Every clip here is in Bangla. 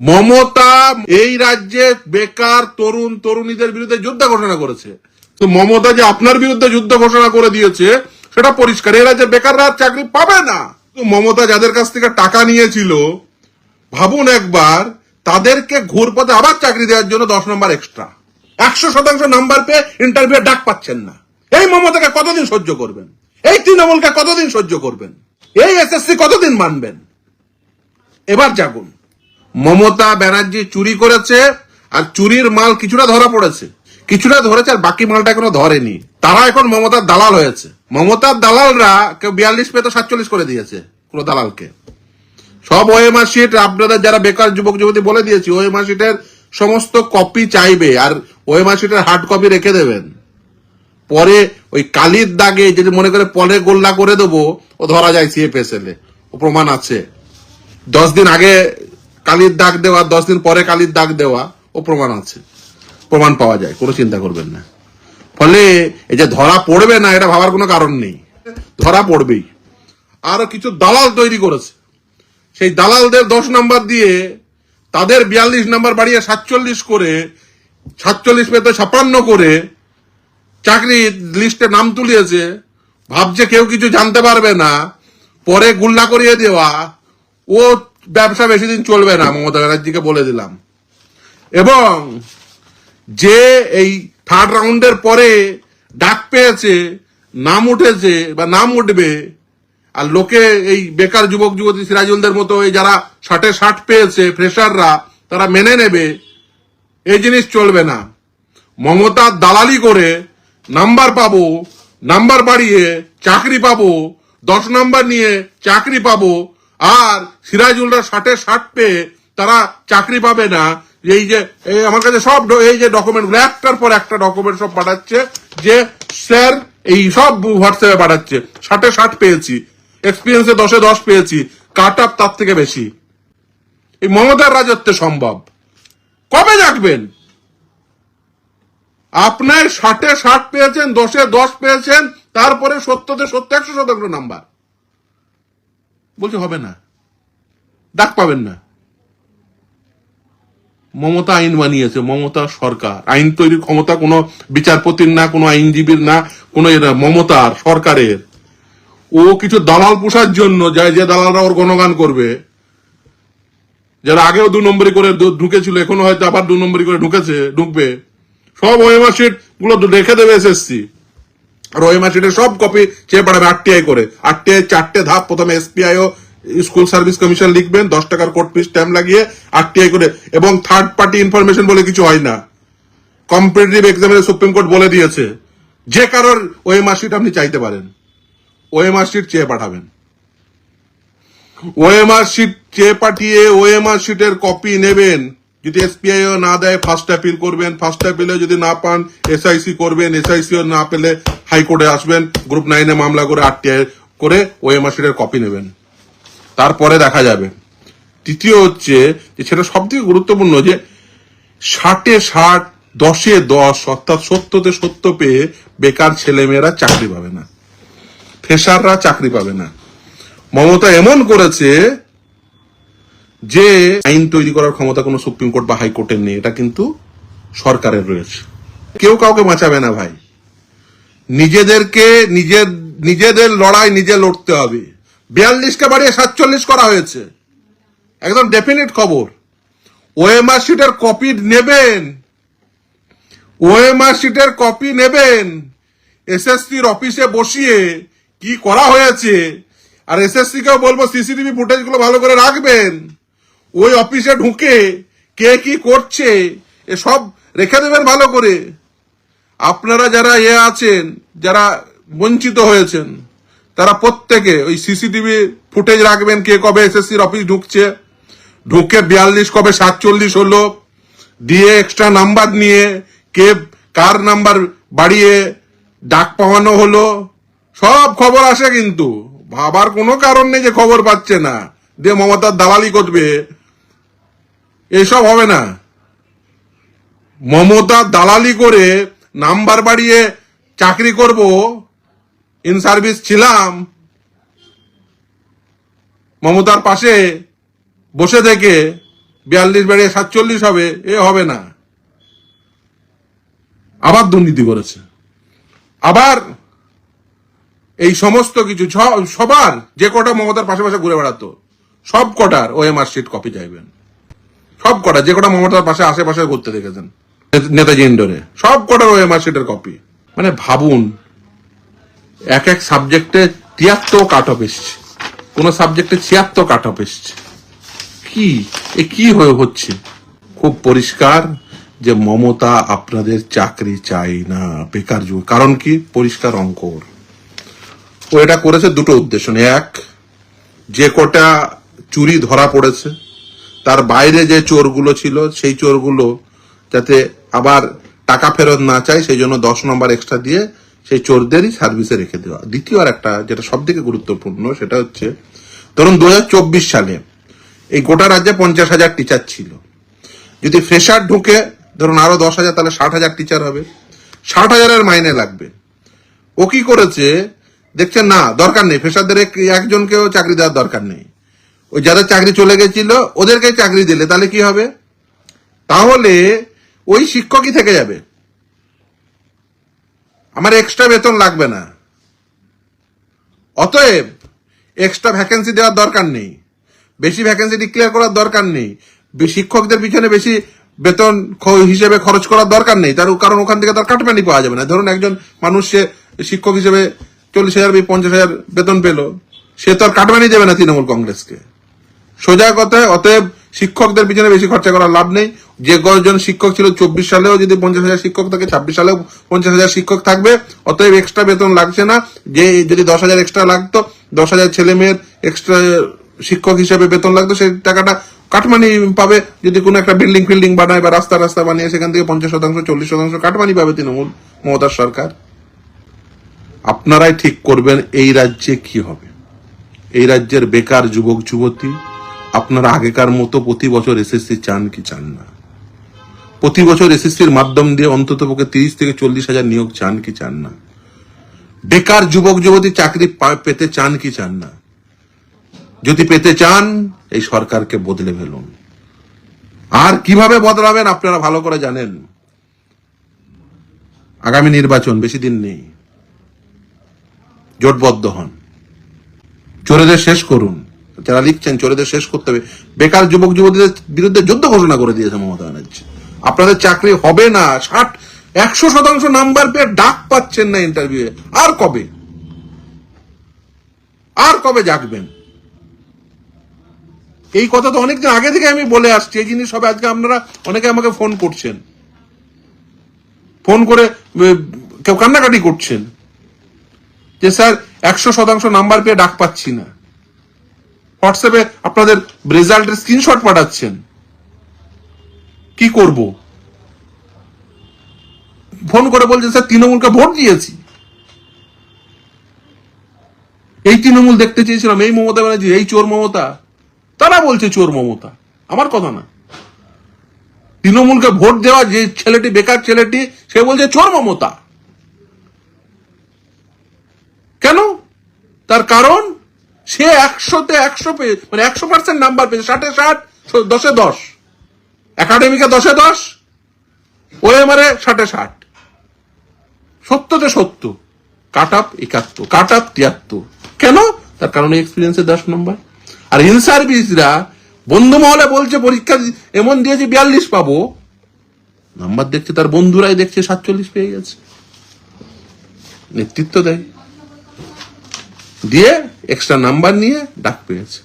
মমতা এই রাজ্যে বেকার, তরুণ, তরুণীদের বিরুদ্ধে যুদ্ধ ঘোষণা করেছে। তো মমতা যে আপনার বিরুদ্ধে যুদ্ধ ঘোষণা করে দিয়েছে, সেটা পরিষ্কার। এই রাজ্যে বেকাররা চাকরি পাবে না। তো মমতা যাদের কাছ থেকে টাকা নিয়েছিল, ভাবুন একবার, তাদেরকে ঘুরপথে আবার চাকরি দেওয়ার জন্য দশ নম্বর এক্সট্রা একশো শতাংশ নাম্বার পেয়ে ইন্টারভিউ ডাক পাচ্ছেন না। এই মমতাকে কতদিন সহ্য করবেন? এই তৃণমূলকে কতদিন সহ্য করবেন? এই এসএসসি কতদিন মানবেন? এবার জাগুন। মমতা ব্যানার্জি চুরি করেছে আর চুরির মাল কিছুটা ধরা পড়েছে। কিছুটা ধরেছে আর বাকি মালটা এখনও ধরেনি। তারা এখন মমতার দালাল হয়েছে। মমতার দালালরা কেউ বিয়াল্লিশ পেয়ে তো সাতচল্লিশ করে দিয়েছে পুরো দালালকে। সব ওএমআর শিট আপনাদের যারা বেকার যুবক, যুবতী বলে দিয়েছি, ওএমআর শিটের সমস্ত কপি চাইবে আর ওএমআর শিটের হার্ড কপি রেখে দেবেন। পরে ওই কালির দাগে যদি মনে করে পরে গোল্লা করে দেবো, ও ধরা যায় সিএফএসএল এ ও প্রমাণ আছে। দশ দিন আগে কালির দাগ দেওয়া, দশ দিন পরে কালির দাগ দেওয়া, ও প্রমাণ আছে। প্রমাণ পাওয়া যায়, কোনো চিন্তা করবেন না। ফলে এই যে ধরা পড়বে না, এটা ভাবার কোনো কারণ নেই। ধরা পড়বেই। আরও কিছু দালাল তৈরি করেছে। সেই দালালদের দশ নাম্বার দিয়ে তাদের বিয়াল্লিশ নাম্বার বাড়িয়ে সাতচল্লিশ করে, সাতচল্লিশ পেতে ছাপান্ন করে চাকরি লিস্টে নাম তুলিয়েছে। ভাবছে কেউ কিছু জানতে পারবে না। পরে গুল্লা করিয়ে দেওয়া। ও ব্যবসা বেশি দিন চলবে না, মমতা ব্যানার্জিকে বলে দিলাম। এবং যে এই থার্ড রাউন্ডের পরে ডাক পেয়েছে, নাম উঠেছে বা নাম উঠবে, আর লোকে এই বেকার যুবক, যুবতী, সিরাজুলদের মতো এই যারা ষাটে ষাট পেয়েছে ফ্রেশাররা তারা মেনে নেবে, এই জিনিস চলবে না। মমতার দালালি করে নাম্বার পাবো, নাম্বার বাড়িয়ে চাকরি পাবো, দশ নাম্বার নিয়ে চাকরি পাবো আর সিরাজুলরা ষাটে ষাট পেয়ে তারা চাকরি পাবে না। এই যে আমার কাছে সব এই যে ডকুমেন্ট একটার পর একটা ডকুমেন্ট সব পাঠাচ্ছে যে স্যার এই সব হোয়াটসঅ্যাপে পাঠাচ্ছে। ষাটে ষাট পেয়েছি এক্সপিরিয়েন্সে দশে দশ পেয়েছি কাট আপ তার থেকে বেশি। এই মমতার রাজত্বে সম্ভব। কবে জাগবেন? আপনার ষাটে ষাট পেয়েছেন, দশে দশ পেয়েছেন, তারপরে সত্যতে সত্য একশো শতাংশ নাম্বার বলছে, হবে না। ডাক পাবেন না। মমতা আইন বানিয়েছে, মমতা সরকার। আইন তৈরির ক্ষমতা কোনো বিচারপতির না, কোনো আইনজীবীর না, কোনো মমতার, সরকারের। ও কিছু দালাল পোষার জন্য যায়, যে দালালরা ওর গণগান করবে, যারা আগেও দু নম্বরই করে ঢুকেছিল, এখনও হয়তো আবার দু নম্বরই করে ঢুকেছে, ঢুকবে, সব ওএমআর শিটগুলো রেখে দেবে এসএসসি। আর ওএমআর শিটের সব কপি চেয়ে পাঠাবে আরটিআই করে। আরটিআই চারটে ধাপ, প্রথমে এসপিআই ও স্কুল সার্ভিস কমিশন লিখবেন, দশ টাকার কোর্ট ফিস স্ট্যাম্প লাগিয়ে আরটিআই করে। এবং থার্ড পার্টি ইনফরমেশন বলে কিছু হয় না। কম্পিটিটিভ এক্সামিনে সুপ্রিম কোর্ট বলে দিয়েছে, যে কারোর ওএমআর শিট আপনি চাইতে পারেন ওএমআর শিট চেয়ে পাঠাবেন। ওএমআর শিট চেয়ে পাঠিয়ে ওএমআর শিটের কপি নেবেন। যদি এসপিআই না দেয় ফার্স্ট অ্যাপিল করবেন ফার্স্ট অ্যাপিলে যদি না পান এসআইসি করবেন এসআইসি না পেলে হাইকোর্টে আসবেন গ্রুপ নাইনে মামলা করে আরটিআই করে ওএমআর শিটের কপি নেবেন। তারপরে দেখা যাবে। তৃতীয় হচ্ছে যে সেটা সব থেকে গুরুত্বপূর্ণ যে ষাটে ষাট, দশে দশ, অর্থাৎ সত্যতে সত্য পেয়ে বেকার ছেলেমেয়েরা চাকরি পাবে না। ফেসাররা চাকরি পাবে না। মমতা এমন করেছে যে আইন তৈরি করার ক্ষমতা কোনো সুপ্রিম কোর্ট বা হাইকোর্টের নেই, এটা কিন্তু সরকারের রয়েছে। কেউ কাউকে বাঁচাবে না ভাই। নিজেদেরকে, নিজের, নিজেদের লড়াই নিজে লড়তে হবে। বিয়াল্লিশকে বাড়িয়ে সাতচল্লিশ করা হয়েছে। একদম ডেফিনিট খবর। ওএমআর শিটের কপি নেবেন। ওএমআর শিটের কপি নেবেন। এসএসসির অফিসে বসিয়ে কি করা হয়েছে। আর এসএসসি কেও বলব, সিসিটিভি ফুটেজগুলো ভালো করে রাখবেন। ওই অফিসে ঢুকে কে কি করছে, এসব রেখে দেবেন ভালো করে। আপনারা যারা এ আছেন, যারা বঞ্চিত হয়েছেন, তারা প্রত্যেকে ওই সিসিটিভি ফুটেজ রাখবেন কে কবে এসএসসির অফিস ঢুকছে। ঢুকে বিয়াল্লিশ, কবে সাতচল্লিশ হলো, দিয়ে এক্সট্রা নাম্বার নিয়ে কে কার নাম্বার বাড়িয়ে ডাক পাওয়ানো হলো, সব খবর আসে কিন্তু। ভাবার কোনো কারণ নেই যে খবর পাচ্ছে না। দিয়ে মমতার দালালি করবে। এসব হবে না। মমতা দালালি করে নাম্বার বাড়িয়ে চাকরি করব ইন সার্ভিস ছিলাম। মমতার পাশে বসে থেকে বিয়াল্লিশ বেড়ে সাতচল্লিশ হবে, এ হবে না। আবার দুর্নীতি করেছে। আবার এই সমস্ত কিছু সবার যে কটা মমতার পাশে পাশে ঘুরে বেড়াতো, সব কটার ও এমআর শিট কপি চাইবেন। সব কটা, যে কটা মমতার পাশে আশেপাশে ঘুরতে দেখেছেন। নেতাজি ইন্ডোরে। সব কটার ও এমআর শিটের কপি মানে ভাবুন, এক এক সাবজেক্টে তিয়াত্তর কাট অফ এসছে। কোন সাবজেক্টে ছিয়াত্তর কাট অফ এসছে। কি? এ কি হয়ে হচ্ছে? খুব পরিষ্কার যে মমতা আপনাদের চাকরি চাই না, বেকার যুগ কারণ কি? পরিষ্কার অঙ্ক। ও এটা করেছে দুটো উদ্দেশ্য এক, যে কটা চুরি ধরা পড়েছে তার বাইরে যে চোরগুলো ছিল, সেই চোরগুলো যাতে আবার টাকা ফেরত না চায়, সেই জন্য দশ নম্বর এক্সট্রা দিয়ে সেই চোরদেরই সার্ভিসে রেখে দেওয়া। দ্বিতীয় আর একটা যেটা সব থেকে গুরুত্বপূর্ণ, সেটা হচ্ছে, ধরুন দু হাজার চব্বিশ সালে এই গোটা রাজ্যে পঞ্চাশ হাজার টিচার ছিল। যদি ফ্রেশার ঢুকে, ধরুন আরও দশ হাজার, তাহলে ষাট হাজার টিচার হবে। ষাট হাজারের মাইনে লাগবে। ও কি করেছে? দেখছেন না, দরকার নেই। ফ্রেশারদের এক- একজনকেও চাকরি দেওয়ার দরকার নেই। ওই যাদের চাকরি চলে গেছিল, ওদেরকে চাকরি দিলে, তাহলে কি হবে? তাহলে ওই শিক্ষকই থেকে যাবে। আমার এক্সট্রা বেতন লাগবে না। অতএব এক্সট্রা ভ্যাকেন্সি দেওয়ার দরকার নেই। বেশি ভ্যাকেন্সি ডিক্লেয়ার করার দরকার নেই। শিক্ষকদের পিছনে বেশি বেতন হিসেবে খরচ করার দরকার নেই। তার কারণ ওখান থেকে তার কাটমানি পাওয়া যাবে না। ধরুন একজন মানুষ সে শিক্ষক হিসেবে চল্লিশ হাজার পঞ্চাশ হাজার বেতন পেল। সে তো আর কাটমানি দেবে না তৃণমূল কংগ্রেসকে। সোজা কথায়, অতএব শিক্ষকদের পিছনে বেশি খরচা করার লাভ নেই। যে কজন শিক্ষক ছিল চব্বিশ সালেও যদি পঞ্চাশ হাজার শিক্ষক থাকে, ছাব্বিশ সালেও পঞ্চাশ হাজার শিক্ষক থাকবে। অতএব এক্সট্রা বেতন লাগছে না। যে যদি দশ হাজার এক্সট্রা লাগতো, দশ হাজার ছেলে মেয়ের এক্সট্রা শিক্ষক হিসেবে বেতন লাগতো, সেই টাকাটা কাটমানি পাবে। যদি কোনো একটা বিল্ডিং ফিল্ডিং বানায় বা রাস্তা রাস্তা বানিয়ে, সেখান থেকে পঞ্চাশ শতাংশ, চল্লিশ শতাংশ কাটমানি পাবে তৃণমূল মমতার সরকার। আপনারাই ঠিক করবেন, এই রাজ্যে কি হবে? এই রাজ্যের বেকার যুবক, যুবতী আপনারা আগেকার মতো প্রতি বছর এসএসসি চান কি চান না? প্রতি বছর এসএসসির মাধ্যম দিয়ে অন্তত পক্ষে তিরিশ থেকে চল্লিশ হাজার নিয়োগ চান কি চান না? বেকার যুবক, যুবতী চাকরি পেতে চান কি চান না? যদি পেতে চান, এই সরকারকে বদলে ফেলুন। আর কীভাবে বদলাবেন আপনারা ভালো করে জানেন? আগামী নির্বাচন, বেশি দিন নেই। জোটবদ্ধ হন। চোরেদের শেষ করুন। যারা লিখছেন চোরেদের শেষ করতে হবে। বেকার যুবক যুবতীদের বিরুদ্ধে যুদ্ধ ঘোষণা করে দিয়েছে মমতা ব্যানার্জি। আপনাদের চাকরি হবে না, ষাট, একশো শতাংশ নাম্বার পেয়ে ডাক পাচ্ছেন না ইন্টারভিউ আর কবে? আর কবে জাগবেন? এই কথা তো অনেকদিন আগে থেকে আমি বলে আসছি, এই জিনিস হবে আজকে আপনারা অনেকে আমাকে ফোন করছেন। ফোন করে কেউ কান্নাকাটি করছেন যে, স্যার, একশো শতাংশ নাম্বার পেয়ে ডাক পাচ্ছি না। হোয়াটসঅ্যাপে আপনাদের রেজাল্টের স্ক্রিনশট পাঠাচ্ছেন। কি করব? ফোন করে বলছেন, স্যার, তৃণমূলকে ভোট দিয়েছি। এই তৃণমূল দেখতে চেয়েছিলাম, এই মমতা ব্যানার্জি, এই চোর মমতা। তারা বলছে চোর মমতা। আমার কথা না। তৃণমূলকে ভোট দেওয়া যে ছেলেটি, বেকার ছেলেটি, সে বলছে চোর মমতা। কেন? তার কারণ? সে একশোতে একশো পেয়ে মানে একশো পার্সেন্ট নাম্বার পেয়েছে। ষাটে ষাট দশে দশ। একাডেমিকে দশে দশ, ওএমআরে ষাটে ষাট। সত্যতে সত্য। কাট আপ একাত্তর কাট আপ তিয়াত্তর। কেন? তার কারণে এক্সপিরিয়েন্সে দশ নম্বর আর ইন সার্ভিসরা বন্ধু মহলে বলছে, পরীক্ষা এমন দিয়েছে, বিয়াল্লিশ পাবো। নাম্বার দেখছে, তার বন্ধুরাই দেখছে, সাতচল্লিশ পেয়ে গেছে। নেতৃত্ব দেয়। দিয়ে এক্সট্রা নাম্বার নিয়ে ডাক পেয়েছে।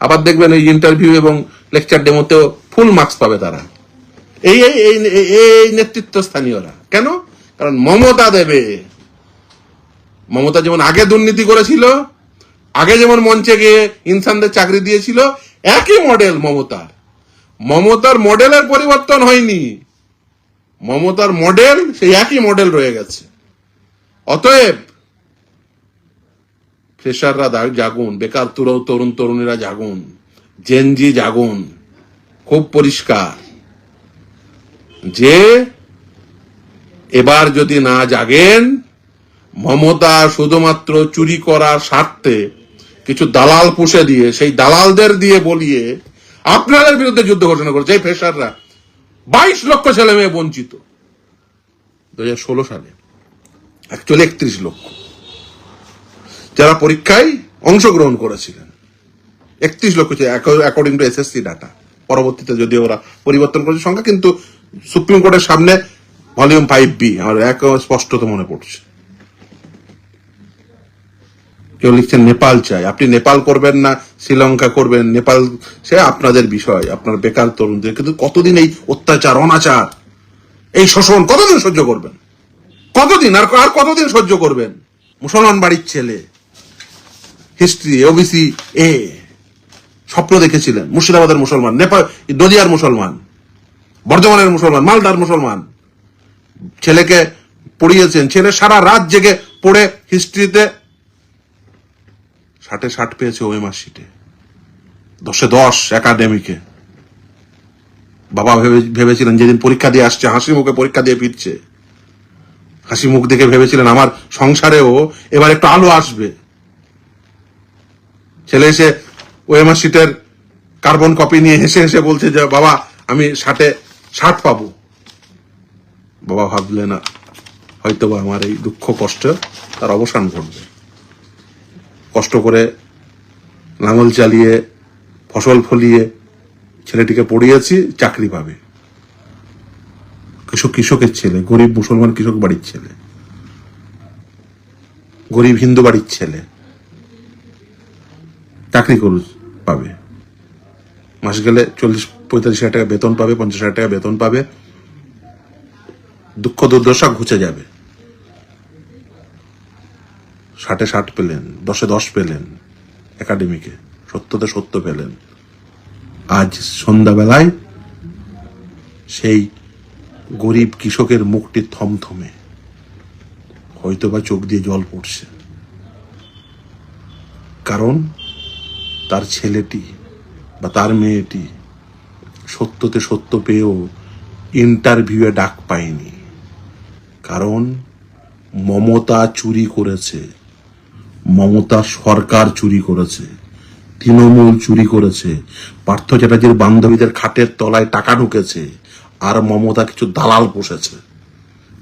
আবার দেখবেন এই ইন্টারভিউ এবং লেকচার ডেমোতেও ফুল মার্কস পাবে তারা। এই, এই- এই নেতৃত্ব স্থানীয়রা কেন? কারণ মমতা দেবে। মমতা যেমন আগে দুর্নীতি করেছিল, আগে যেমন মঞ্চে গিয়ে ইনসানদের চাকরি দিয়েছিল, একই মডেল মমতার মমতার মডেলের পরিবর্তন হয়নি। মমতার মডেল সেই একই মডেল রয়ে গেছে। অতএব ফ্রেশাররা জাগুন, বেকার তুর- তরুণ তরুণীরা জাগুন জেনজি জাগুন, খুব পরিষ্কার। যে এবার যদি না জাগেন, মমতা শুধুমাত্র চুরি করার স্বার্থে কিছু দালাল পুষে দিয়ে, সেই দালালদের দিয়ে বলিয়ে আপনাদের বিরুদ্ধে যুদ্ধ ঘোষণা করেছে। এই ফেসাররা বাইশ লক্ষ ছেলে মেয়ে বঞ্চিত। দু হাজার ষোলো সালে অ্যাকচুয়ালি একত্রিশ লক্ষ। যারা পরীক্ষায় অংশগ্রহণ করেছিলেন। একত্রিশ লক্ষ অ্যাকর্ডিং টু এসএসসি ডাটা পরবর্তীতে যদি ওরা পরিবর্তন করেছে সংখ্যা, কিন্তু সুপ্রিম কোর্টের সামনে ভলিউম ফাইভ বি আমার এক স্পষ্টত মনে পড়ছে। কেউ লিখছেন, নেপাল চাই। আপনি নেপাল করবেন না, শ্রীলঙ্কা করবেন, নেপাল সে আপনাদের বিষয়, আপনার বেকার তরুণদের। কিন্তু কতদিন এই অত্যাচার, অনাচার, এই শোষণ, কতদিন সহ্য করবেন? কতদিন আর কতদিন সহ্য করবেন? মুসলমান বাড়ির ছেলে হিস্ট্রি ওবিসি এ স্বপ্ন দেখেছিলেন। মুর্শিদাবাদের মুসলমান নেপাল নদিয়ার মুসলমান, বর্ধমানের মুসলমান, মালদার মুসলমান। ছেলেকে পড়িয়েছেন, ছেলে সারা রাত জেগে পড়ে হিস্ট্রিতে ষাটে ষাট পেয়েছে ওএমআর শিটে দশে দশ একাডেমিকে। বাবা ভেবে ভেবেছিলেন যেদিন পরীক্ষা দিয়ে আসছে, হাসি মুখে পরীক্ষা দিয়ে ফিরছে। হাসি মুখ দেখে ভেবেছিলেন আমার সংসারেও এবার একটু আলো আসবে। ছেলে এসে ওএমআর শিটের কার্বন কপি নিয়ে হেসে হেসে বলছে যে, বাবা, আমি ষাটে ষাট পাবো। বাবা ভাবলে না হয়তো বা আমার এই দুঃখ কষ্ট তার অবসান ঘটবে। কষ্ট করে লাঙল চালিয়ে, ফসল ফলিয়ে ছেলেটিকে পড়িয়েছি, চাকরি পাবে। কৃষক কৃষকের ছেলে, গরিব মুসলমান কৃষক বাড়ির ছেলে, গরিব হিন্দু বাড়ির ছেলে। চাকরি করু, পাবে। মাস গেলে চল্লিশ, পঁয়তাল্লিশ হাজার টাকা বেতন পাবে, পঞ্চাশ হাজার টাকা বেতন পাবে। দুঃখ দুর্দশা ঘুচে যাবে। ষাটে ষাট পেলেন, দশে দশ পেলেন একাডেমিকে সত্যতে সত্য পেলেন। আজ সন্ধ্যাবেলায় সেই গরিব কৃষকের মুখটি থমথমে। হয়তোবা চোখ দিয়ে জল পড়ছে। কারণ তার ছেলেটি বা তার মেয়েটি সত্যতে সত্য পেয়েও ইন্টারভিউয়ে ডাক পায়নি। কারণ মমতা চুরি করেছে। মমতা সরকার চুরি করেছে। তৃণমূল চুরি করেছে। পার্থ চ্যাটার্জির বান্ধবীদের খাটের তলায় টাকা ঢুকেছে আর মমতা কিছু দালাল বসেছে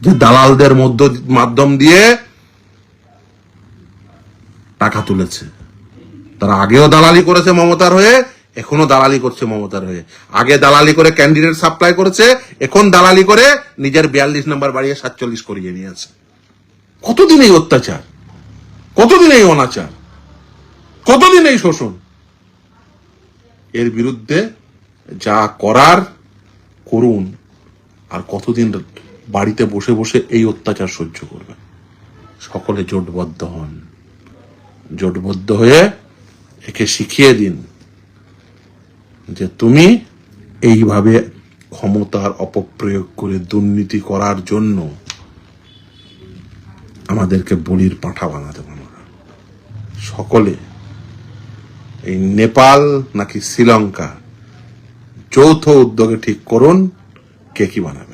যে দালালদের মধ্য মাধ্যম দিয়ে টাকা তুলেছে। তারা আগেও দালালি করেছে মমতার হয়ে, এখনও দালালি করছে মমতার হয়ে। আগে দালালি করে ক্যান্ডিডেট সাপ্লাই করেছে, এখন দালালি করে নিজের বিয়াল্লিশ নাম্বার বাড়িয়ে সাতচল্লিশ করিয়ে নিয়েছে। কতদিন এই অত্যাচার? কতদিন এই অনাচার? কতদিন এই শোষণ? এর বিরুদ্ধে যা করার, করুন। আর কতদিন বাড়িতে বসে বসে এই অত্যাচার সহ্য করবে সকলে জোটবদ্ধ হন। জোটবদ্ধ হয়ে একে শিখিয়ে দিন যে তুমি এইভাবে ক্ষমতার অপপ্রয়োগ করে দুর্নীতি করার জন্য আমাদেরকে বলির পাঁঠা বানাতে না। সকলে, এই নেপাল নাকি শ্রীলঙ্কা, যৌথ উদ্যোগে ঠিক করুন কে কি বানাবে।